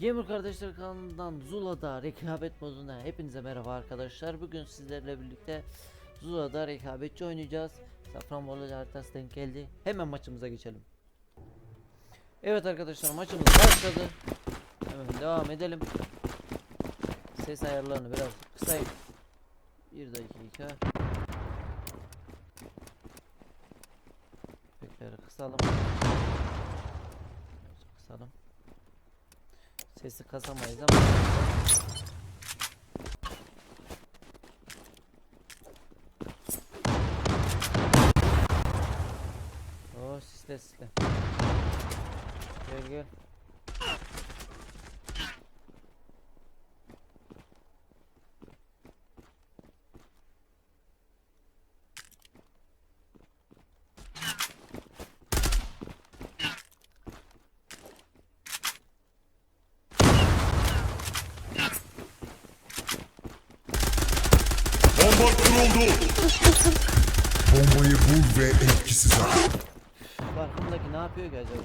Gamer Kardeşler kanalından Zula'da rekabet moduna hepinize merhaba arkadaşlar. Bugün sizlerle birlikte Zula'da rekabetçi oynayacağız. Safranbolu haritası denk geldi. Hemen maçımıza geçelim. Evet arkadaşlar maçımız başladı. Hemen devam edelim. Ses ayarlarını biraz kısayım. Bir dakika. Efektleri kısalım. Kısalım. Sesi kasamayız ama. Oo sisle sisle. Gel gel Bomba kuruldu. Bombayı bul ve etkisiz hale. Farkındaki ne yapıyor ki acaba?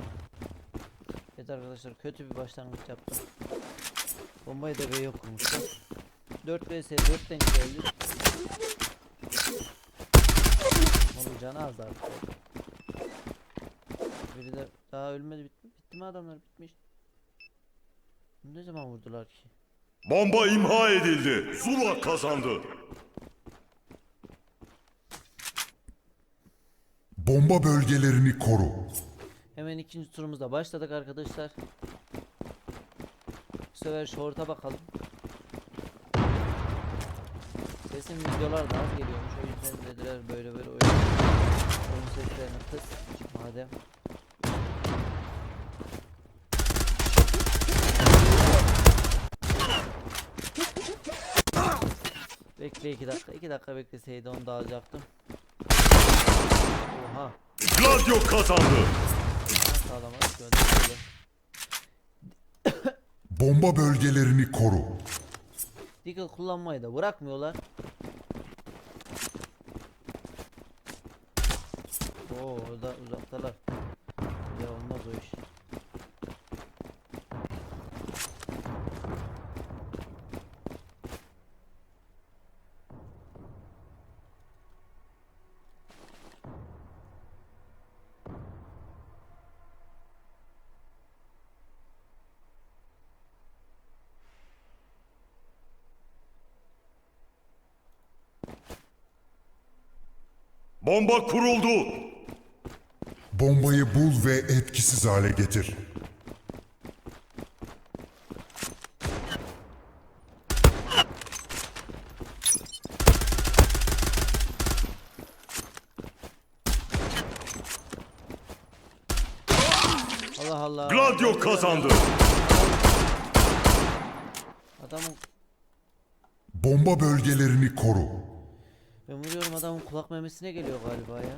Evet arkadaşlar kötü bir başlangıç yaptım. Bombayı da B yok kurmuşlar. 4 vs 4'ten geldi. Onun canı az artık. Biri de daha ölmedi bitti, bitti mi adamlar bitmiş. Ne zaman vurdular ki? Bomba imha edildi. Zula kazandı. Bomba bölgelerini koru. Hemen ikinci turumuzda başladık arkadaşlar. Bu sefer short'a bakalım. Sesim videolarda az geliyormuş o yüzden dediler böyle böyle oyun, oyun seslerini kıs madem. Bekle iki dakika iki dakika bekleseydi onu da alacaktım. Oha. Gladio kazandı. Bomba bölgelerini koru. Deagle kullanmayı da bırakmıyorlar. Oo orada uzaktalar. Ya olmaz o iş. Bomba kuruldu. Bombayı bul ve etkisiz hale getir. Allah Allah. Gladio kazandı. Adamın Bomba bölgelerini koru. Ben vuruyorum adamın kulak memesine geliyor galiba ya.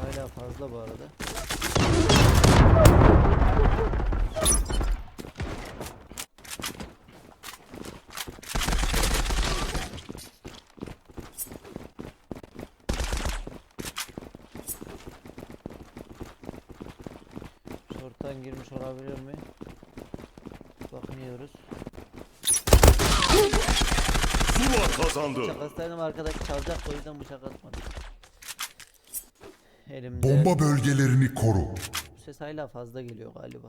Hala fazla bu arada. Şorttan girmiş olabilir mi? Bakmıyoruz. Zula kazandı. Bıçak atsaydım arkadaş çalacak o yüzden bıçak atmadım. Elimde Bomba bölgelerini koru. bu ses hala fazla geliyor galiba.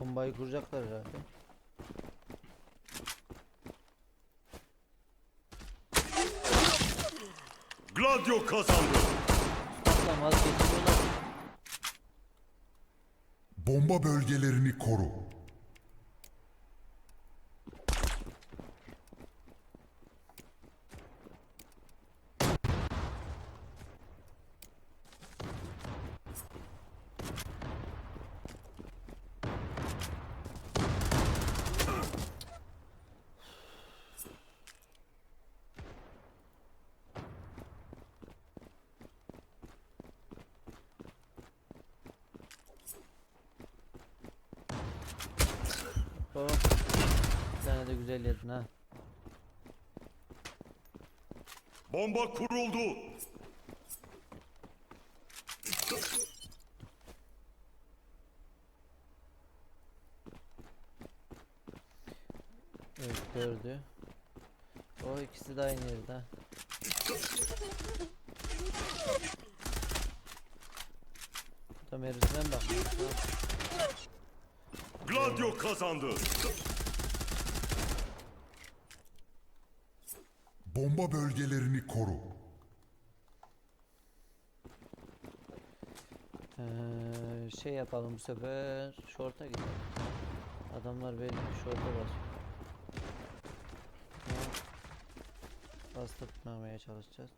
Bombayı kuracaklar herhalde. Gladio kazandı. Patlamaz. Bomba bölgelerini koru. Ha. Bomba kuruldu. Evet dördü. O ikisi de aynı yerde. merisine mi bakmıyor? Gladio kazandı. Bomba bölgelerini koru. Ee, şey yapalım bu sefer. Şorta gidelim. Adamlar belli ki şorta basıyor. Ama Bastırtmamaya çalışacağız.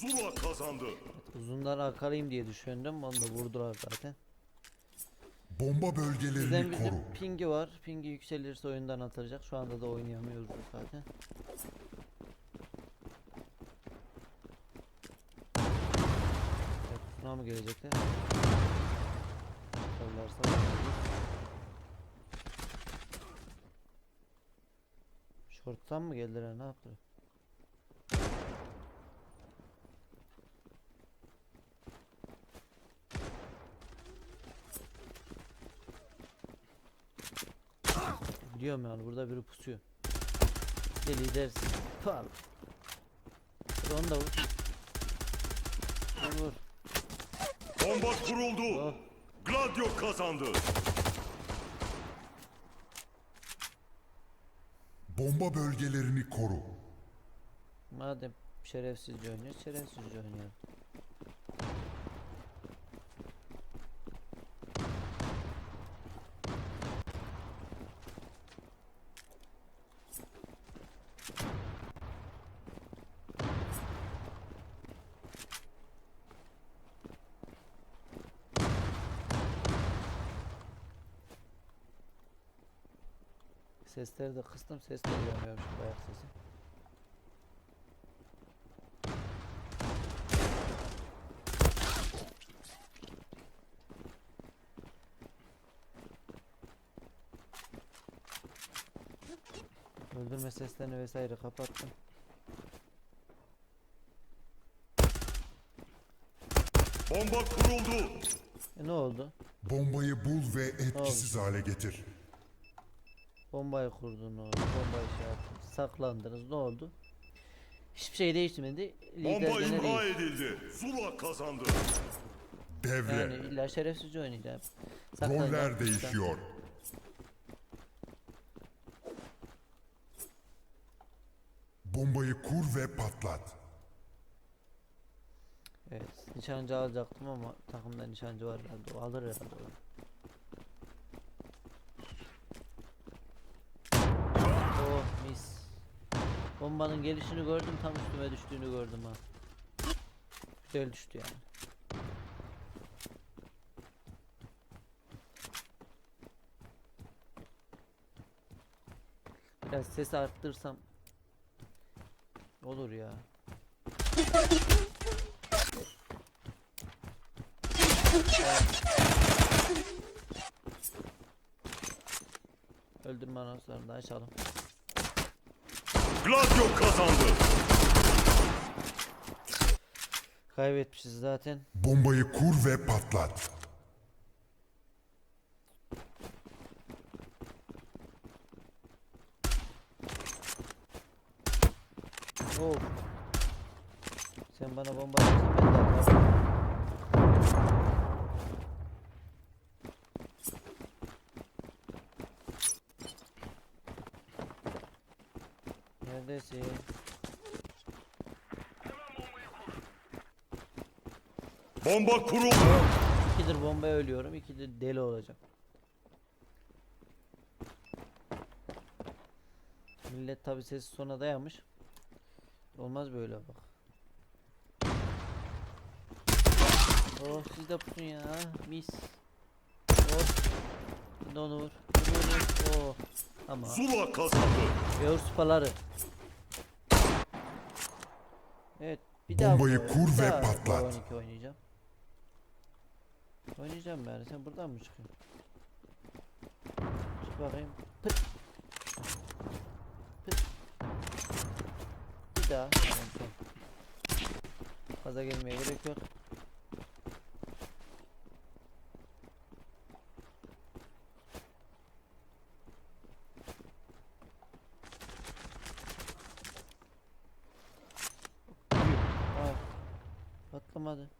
Zula kazandı. Uzundan akarayım diye düşündüm. Onu da vurdular zaten. Bomba Bizden bölgelerini bizim koru. pingi var. Pingi yükselirse oyundan atılacak. Şu anda da oynayamıyoruz zaten. Evet, buna mı gelecekler? Bakarız. Short'tan mı geldiler ne yaptılar? Biliyorum yani burada biri pusuyor. Deli dersin. Pal. Onu da vur. Vur, Vur. Bomba kuruldu. Oh. Gladio kazandı. Bomba bölgelerini koru. Madem şerefsizce oynuyor, şerefsizce oynayalım. Sesleri de kıstım, ses de duyamıyorum şu ayak sesi. Öldürme seslerini vesaire kapattım. Bomba kuruldu. E ne oldu? Bombayı bul ve etkisiz hale getir. Bombayı kurdun ne oldu? Bombayı şey yaptın. Saklandınız ne oldu? Hiçbir şey değişmedi. Lider Bomba gene imha değil. edildi. Zula kazandı. Devre. Yani illa şerefsizce oynayacağım. Saklanacağım, Roller değişiyor. Bombayı kur ve patlat. Evet, nişancı alacaktım ama takımda nişancı var herhalde. O alır herhalde. Oh mis. Bombanın gelişini gördüm, tam üstüme düştüğünü gördüm ha. Güzel düştü yani. Biraz sesi arttırsam olur ya. Öldürme anonslarını da açalım. Gladio kazandı. Kaybetmişiz zaten. Bombayı kur ve patlat. Oh. Sen bana bomba atıyorsun ben de atarım. Neredesin? Bomba kuruldu. İkidir bombaya ölüyorum, ikidir deli olacağım. Millet tabi sesi sona dayamış. Olmaz böyle bak. Oh siz de pusun ya. Mis. Oh. Vur vur. Oh. Tamam. Zula kazandı. Gör spaları. Evet. Bir daha Bombayı bu- kur bir ve daha patlat. bu 12 oynayacağım. Oynayacağım yani. Sen buradan mı çıkıyorsun? Çık bakayım. Pıt. Pıt. Bir daha. Fazla gelmeye gerek yok. chamada.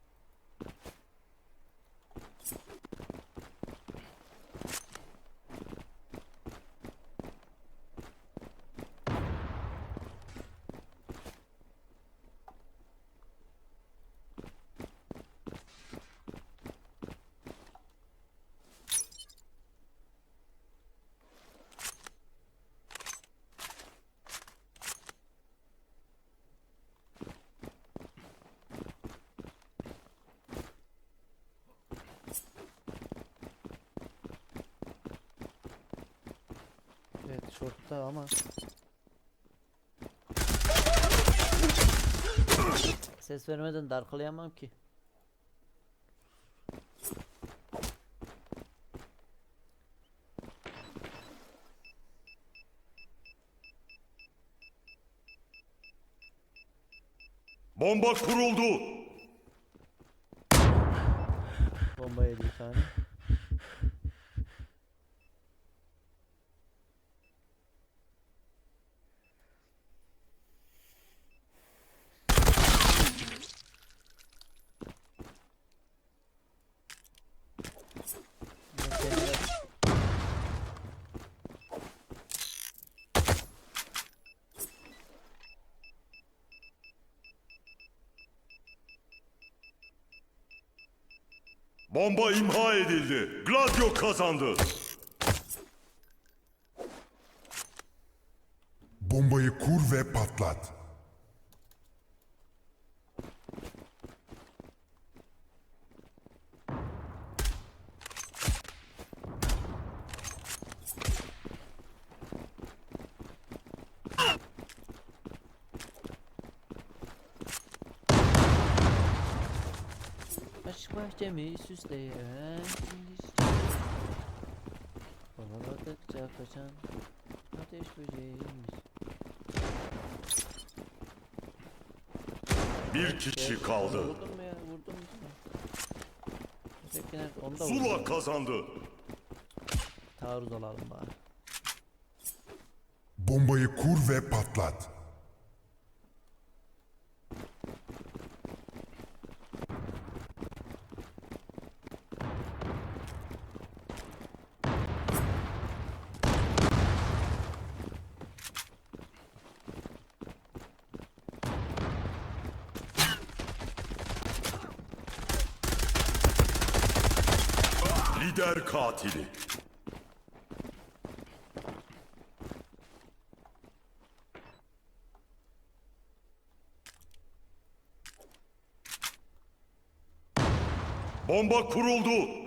Evet şortta ama Ses vermeden darkalayamam ki. Bomba kuruldu. Bomba yedi bir tane. Ben kendime- Bomba imha edildi. Gladio kazandı. Bombayı kur ve patlat. Bahçemi süsleyen Kovaladıkça kaçan ateş böceğiymiş Bir kişi kaldı. Vurdun mu ya vurdun mu sana? Öteki nerede? Onu da Zula vurdum. kazandı. Taarruz alalım bari. Bombayı kur ve patlat. Lider katili. Bomba kuruldu.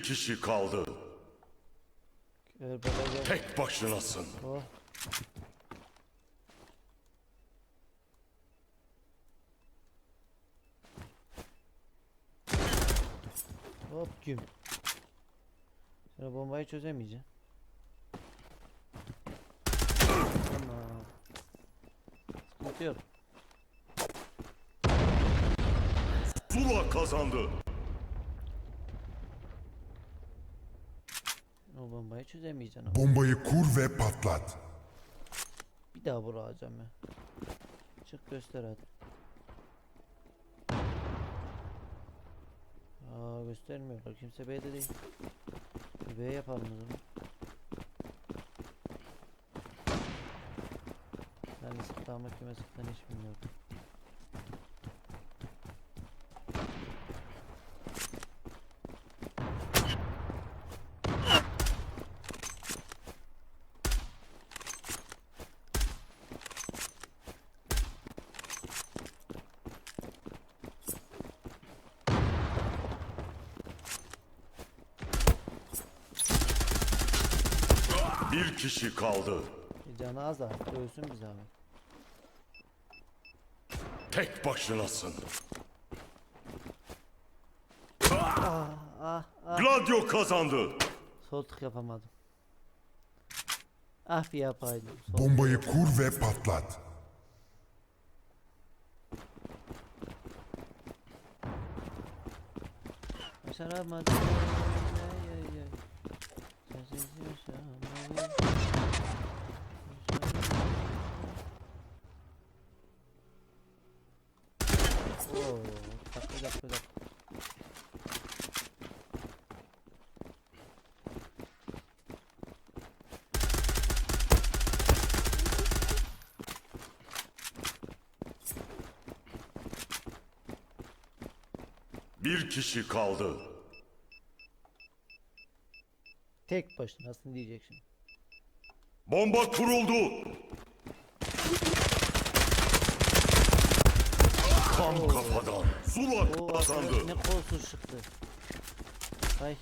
Bir kişi kaldı. Tek başınasın. Oh. Hop güm. Sonra bombayı çözemeyeceğim. Tamam. Sıkıntı yok. Sula kazandı. O bombayı çözemeyeceksin ama. Bombayı kur ve patlat. Bir daha vuracağım ya. Çık göster hadi. Aa göstermiyorlar. Kimse B'de değil. B yapalım o zaman. Ben sıktı ama kime sıktığını hiç bilmiyordum. Bir kişi kaldı. E canı az daha. Dövsün bizi abi. Tek başınasın. Ah ah ah. Gladio kazandı. Sol tık yapamadım. Ah bir yapaydım. Sol. Bombayı kur ve patlat. Başaramadım. Ay, ay, ay. Sensiz yaşamayı. Oo, dakika dakika dakika. Bir kişi kaldı. Tek başınasın diyecek şimdi. Bomba kuruldu. Tam kafadan. Zula Oo kazandı. ne kolsuz çıktı. Ay.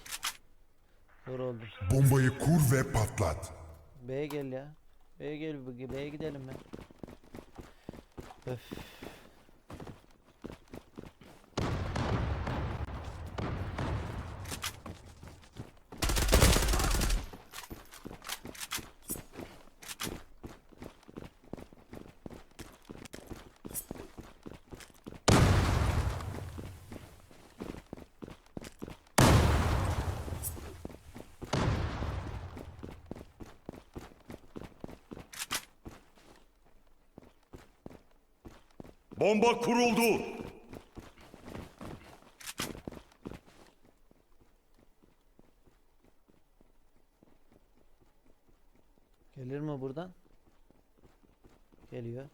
Zor oldu. Bombayı kur ve patlat. B'ye gel ya. B'ye gel B'ye gidelim ben. Öf. Bomba kuruldu. Gelir mi buradan? Geliyor.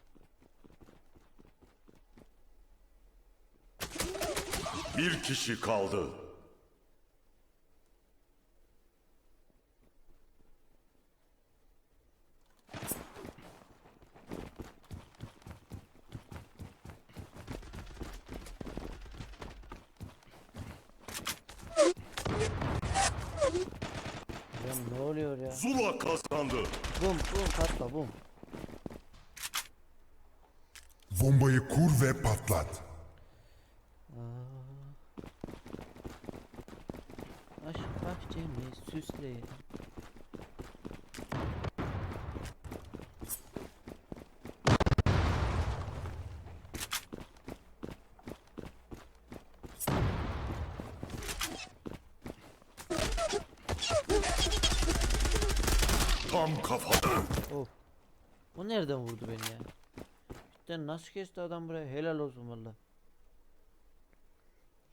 Bir kişi kaldı. Ya ne oluyor ya? Zula kazandı. Bum bum patla bum. Bombayı kur ve patlat. Aşk bahçemi süsleyin. Tam kafadan. Of. O nereden vurdu beni ya? Cidden nasıl kesti adam buraya? Helal olsun valla.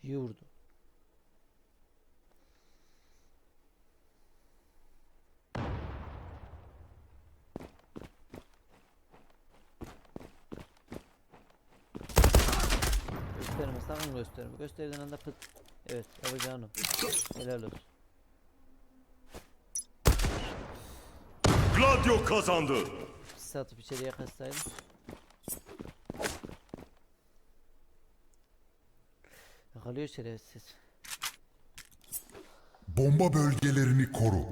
İyi vurdu. Gösterme sakın gösterme. Gösterdiğin anda pıt. Evet yapacağını. Helal olsun. Gladio kazandı. Satıp içeriye kaçsaydım. Yakalıyor şerefsiz. Bomba bölgelerini koru.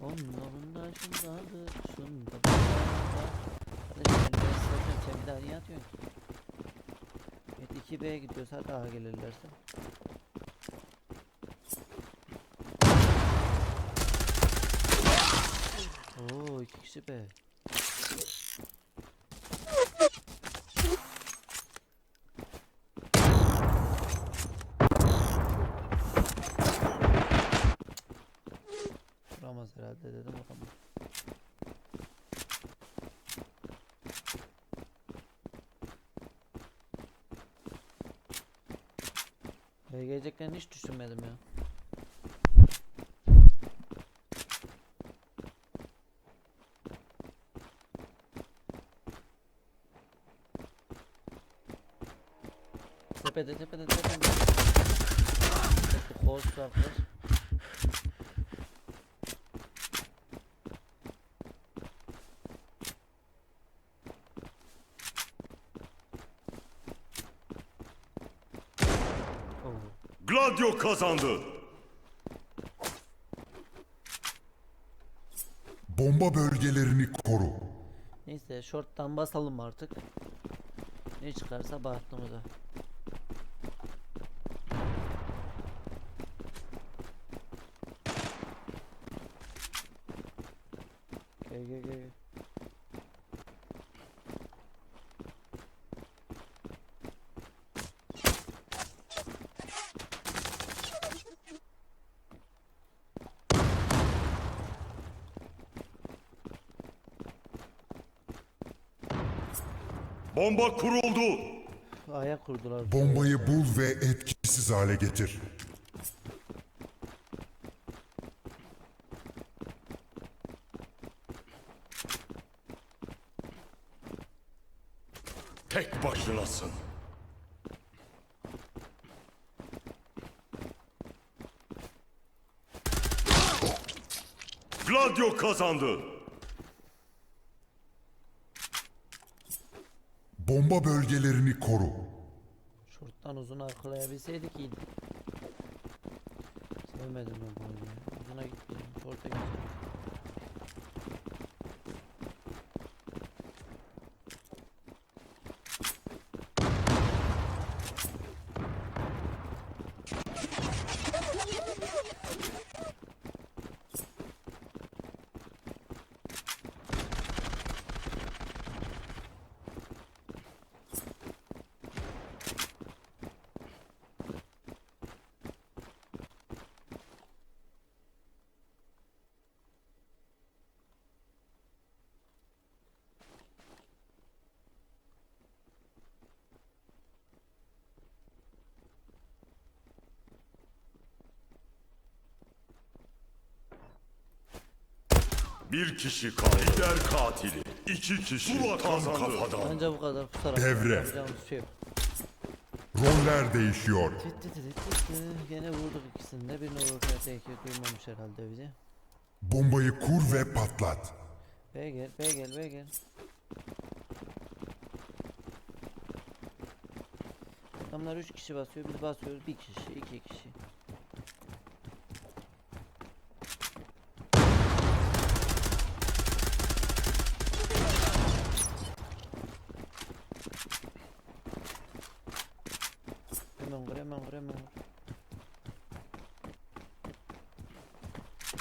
Onların şundadır, şunda. Kardeşim ben zaten sen bir daha niye atıyorsun ki? Evet 2B'ye gidiyoruz hadi A gelirlerse. Oo iki kişi be. Vuramaz herhalde dedim bakalım. Geleceklerini hiç düşünmedim ya. Tepede tepede tepede. Tepede horse var. Oo. Gladio kazandı. Bomba bölgelerini koru. Neyse short'tan basalım artık. Ne çıkarsa bahtımıza. Gel gel gel. gel. Bomba kuruldu. Ayak kurdular. Bombayı bul ve etkisiz hale getir. Tek başınasın. Gladio kazandı. Bomba bölgelerini koru. Short'tan uzun arkalayabilseydik iyiydi. Sevmedim ben bu oyunu ya. Uzuna gitmeyeceğim. Short'a gideceğim. Bir kişi. Lider katili. İki kişi Zula kazandı. kafadan. Bence bu kadar kusarak. Devre. yapacağımız şey yok. Roller değişiyor. Tı tı tı tı tı. Gene vurduk ikisini de. Birini vururken tek duymamış herhalde bizi. Bombayı kur ve patlat. Be gel, be gel, be gel. Adamlar 3 kişi basıyor, biz basıyoruz 1 kişi, 2 kişi. Hemen vur, hemen vur.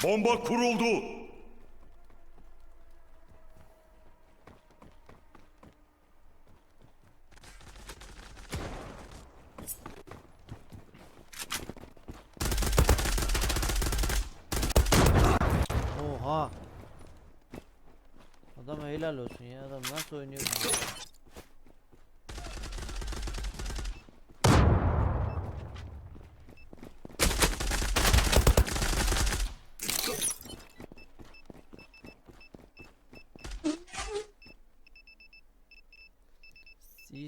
Bomba kuruldu. Oha! Adam helal olsun ya, adam nasıl oynuyor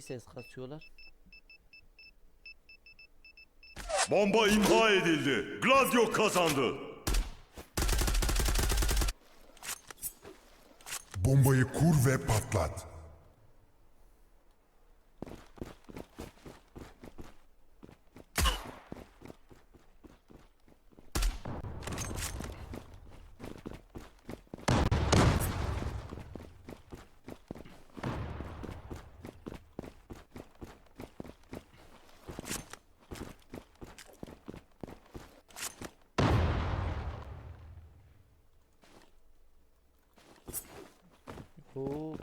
ses kasıyorlar. Bomba imha edildi. Gladio kazandı. Bombayı kur ve patlat. Oo.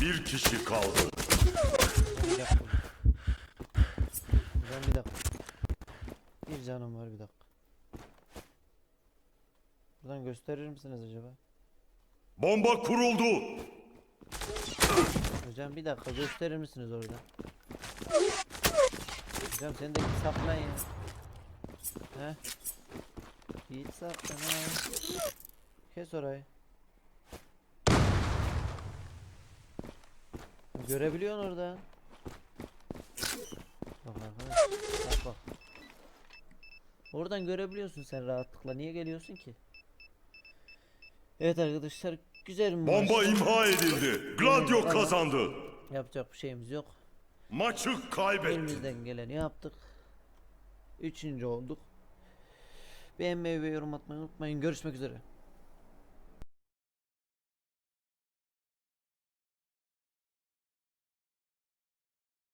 Bir kişi kaldı. Bir dakika. Ben bir dakika. canım var bir dakika. Buradan gösterir misiniz acaba? Bomba kuruldu. Hocam bir dakika gösterir misiniz orada? Hocam sen de git saklan ya. He? Git saklan ha. Kes orayı. Görebiliyorsun orada. Bak arkadaş. Bak bak. Oradan görebiliyorsun sen rahatlıkla. Niye geliyorsun ki? Evet arkadaşlar güzel bir Bomba imha edildi. Gladio Tamam. kazandı. Yapacak bir şeyimiz yok. Maçı kaybetti. Elimizden geleni yaptık. Üçüncü olduk. Beğenmeyi ve yorum atmayı unutmayın. Görüşmek üzere.